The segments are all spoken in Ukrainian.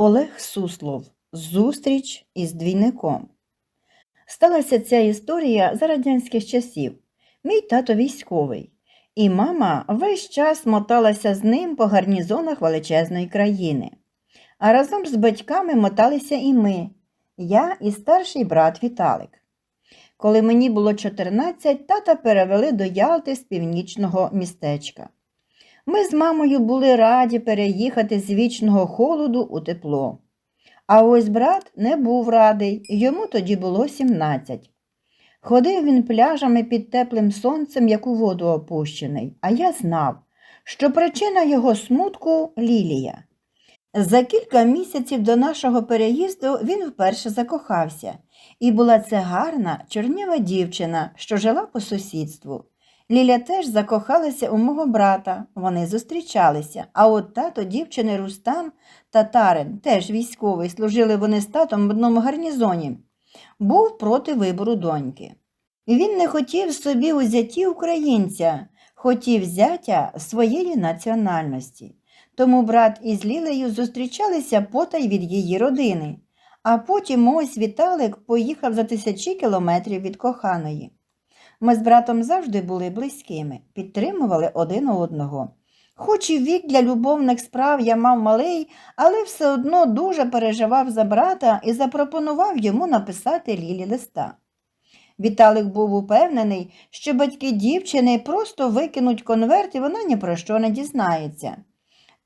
Олег Суслов. Зустріч із двійником. Сталася ця історія за радянських часів. Мій тато військовий, і мама весь час моталася з ним по гарнізонах величезної країни. А разом з батьками моталися і ми, я і старший брат Віталик. Коли мені було 14, тата перевели до Ялти з північного містечка. Ми з мамою були раді переїхати з вічного холоду у тепло. А ось брат не був радий, йому тоді було 17. Ходив він пляжами під теплим сонцем, як у воду опущений, а я знав, що причина його смутку Лілія. За кілька місяців до нашого переїзду він вперше закохався, і була це гарна, чорніва дівчина, що жила по сусідству. Ліля теж закохалася у мого брата, вони зустрічалися, а от тато дівчини Рустам татарин, теж військовий, служили вони з татом в одному гарнізоні, був проти вибору доньки. Він не хотів собі у зяті українця, хотів зятя своєї національності. Тому брат із Лілею зустрічалися потай від її родини, а потім ось Віталик поїхав за тисячі кілометрів від коханої. Ми з братом завжди були близькими, підтримували один одного. Хоч і вік для любовних справ я мав малий, але все одно дуже переживав за брата і запропонував йому написати Лілі листа. Віталик був упевнений, що батьки дівчини просто викинуть конверт і вона ні про що не дізнається.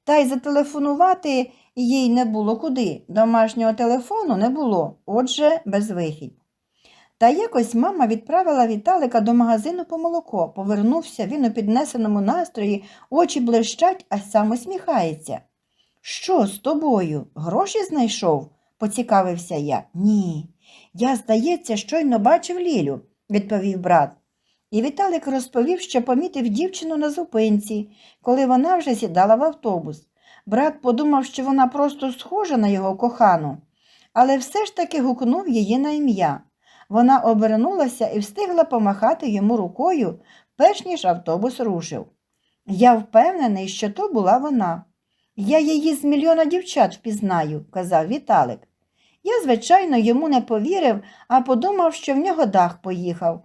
Та й зателефонувати їй не було куди, домашнього телефону не було, отже, безвихідь. Та якось мама відправила Віталика до магазину по молоко. Повернувся він у піднесеному настрої, очі блищать, а сам усміхається. Що з тобою? Гроші знайшов? поцікавився я. Ні. Я, здається, щойно бачив Лілю, відповів брат. І Віталик розповів, що помітив дівчину на зупинці, коли вона вже сідала в автобус. Брат подумав, що вона просто схожа на його кохану, але все ж таки гукнув її на ім'я. Вона обернулася і встигла помахати йому рукою, перш ніж автобус рушив. Я впевнений, що то була вона. Я її з мільйона дівчат впізнаю, казав Віталик. Я, звичайно, йому не повірив, а подумав, що в нього дах поїхав.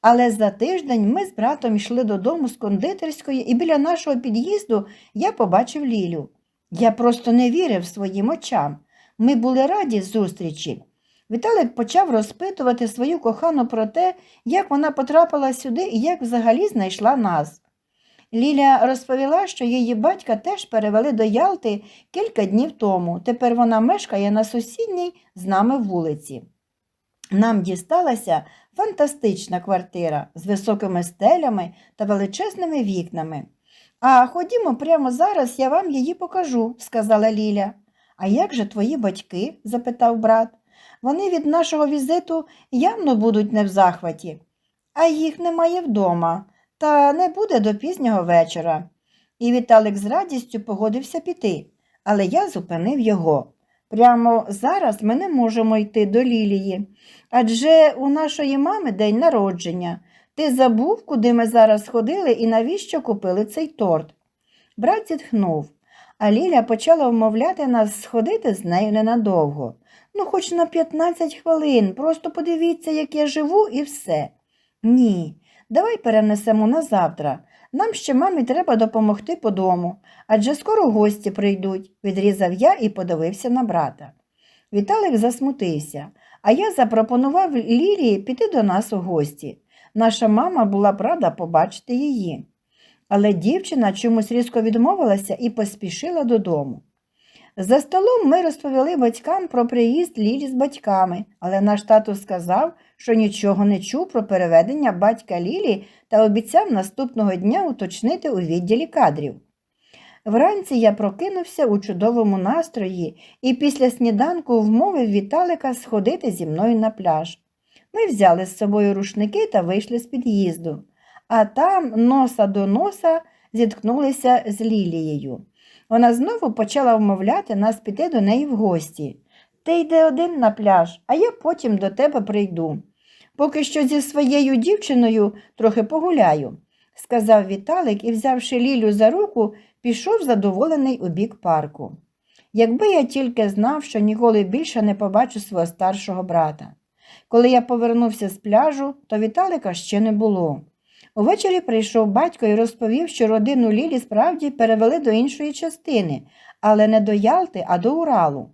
Але за тиждень ми з братом йшли додому з кондитерської, і біля нашого під'їзду я побачив Лілю. Я просто не вірив своїм очам. Ми були раді зустрічі. Віталик почав розпитувати свою кохану про те, як вона потрапила сюди і як взагалі знайшла нас. Ліля розповіла, що її батька теж перевели до Ялти кілька днів тому. Тепер вона мешкає на сусідній з нами вулиці. Нам дісталася фантастична квартира з високими стелями та величезними вікнами. А ходімо прямо зараз, я вам її покажу, сказала Ліля. А як же твої батьки? запитав брат. Вони від нашого візиту явно будуть не в захваті, а їх немає вдома, та не буде до пізнього вечора. І Віталик з радістю погодився піти, але я зупинив його. Прямо зараз ми не можемо йти до Лілії, адже у нашої мами день народження. Ти забув, куди ми зараз ходили і навіщо купили цей торт. Брат зітхнув, а Ліля почала вмовляти нас сходити з нею ненадовго. Ну, хоч на 15 хвилин, просто подивіться, як я живу, і все. Ні, давай перенесемо на завтра. Нам ще мамі треба допомогти по дому, адже скоро гості прийдуть, відрізав я і подивився на брата. Віталик засмутився, а я запропонував Лілії піти до нас у гості. Наша мама була б рада побачити її. Але дівчина чомусь різко відмовилася і поспішила додому. За столом ми розповіли батькам про приїзд Лілі з батьками, але наш тато сказав, що нічого не чув про переведення батька Лілі та обіцяв наступного дня уточнити у відділі кадрів. Вранці я прокинувся у чудовому настрої і після сніданку вмовив Віталика сходити зі мною на пляж. Ми взяли з собою рушники та вийшли з під'їзду, а там носа до носа зіткнулися з Лілією. Вона знову почала вмовляти нас піти до неї в гості. Ти йди один на пляж, а я потім до тебе прийду. Поки що зі своєю дівчиною трохи погуляю, сказав Віталик і, взявши Лілю за руку, пішов задоволений у бік парку. Якби я тільки знав, що ніколи більше не побачу свого старшого брата. Коли я повернувся з пляжу, то Віталика ще не було. Увечері прийшов батько і розповів, що родину Лілі справді перевели до іншої частини, але не до Ялти, а до Уралу.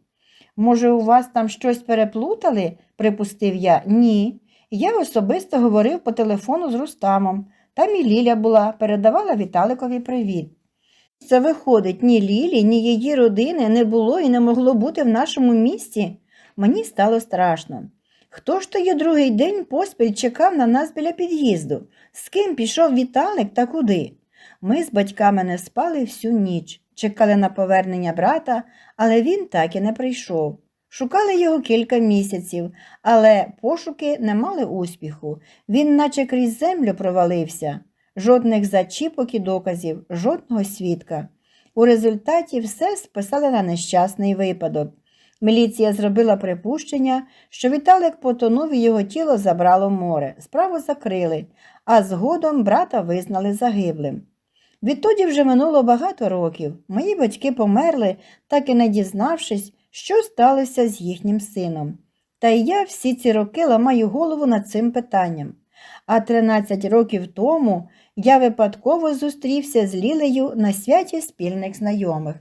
Може, у вас там щось переплутали? припустив я. Ні. Я особисто говорив по телефону з Рустамом. Там і Ліля була, передавала Віталикові привіт. Це виходить, ні Лілі, ні її родини не було і не могло бути в нашому місті. Мені стало страшно. Хто ж тоді другий день поспіль чекав на нас біля під'їзду? З ким пішов Віталик та куди? Ми з батьками не спали всю ніч, чекали на повернення брата, але він так і не прийшов. Шукали його кілька місяців, але пошуки не мали успіху. Він наче крізь землю провалився. Жодних зачіпок і доказів, жодного свідка. У результаті все списали на нещасний випадок. Міліція зробила припущення, що Віталик потонув і його тіло забрало море. Справу закрили, а згодом брата визнали загиблим. Відтоді вже минуло багато років. Мої батьки померли, так і не дізнавшись, що сталося з їхнім сином. Та й я всі ці роки ламаю голову над цим питанням. А 13 років тому я випадково зустрівся з Лілею на святі спільних знайомих.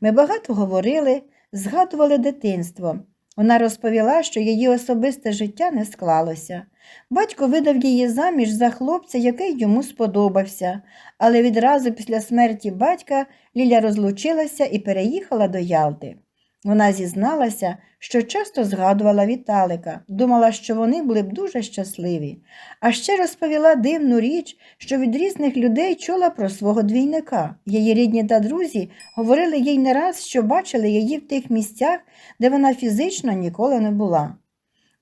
Ми багато говорили, згадували дитинство. Вона розповіла, що її особисте життя не склалося. Батько видав її заміж за хлопця, який йому сподобався, але відразу після смерті батька Ліля розлучилася і переїхала до Ялти. Вона зізналася, що часто згадувала Віталика, думала, що вони були б дуже щасливі, а ще розповіла дивну річ, що від різних людей чула про свого двійника. Її рідні та друзі говорили їй не раз, що бачили її в тих місцях, де вона фізично ніколи не була.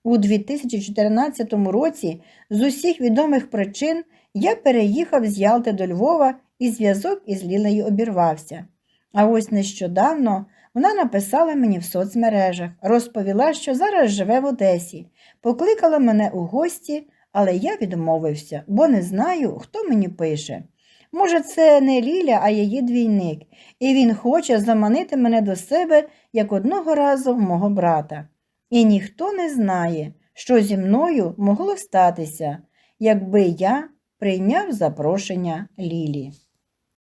У 2014 році з усіх відомих причин я переїхав з Ялти до Львова і зв'язок із Лілею обірвався. А ось нещодавно вона написала мені в соцмережах, розповіла, що зараз живе в Одесі, покликала мене у гості, але я відмовився, бо не знаю, хто мені пише. Може, це не Ліля, а її двійник, і він хоче заманити мене до себе, як одного разу мого брата. І ніхто не знає, що зі мною могло статися, якби я прийняв запрошення Лілі.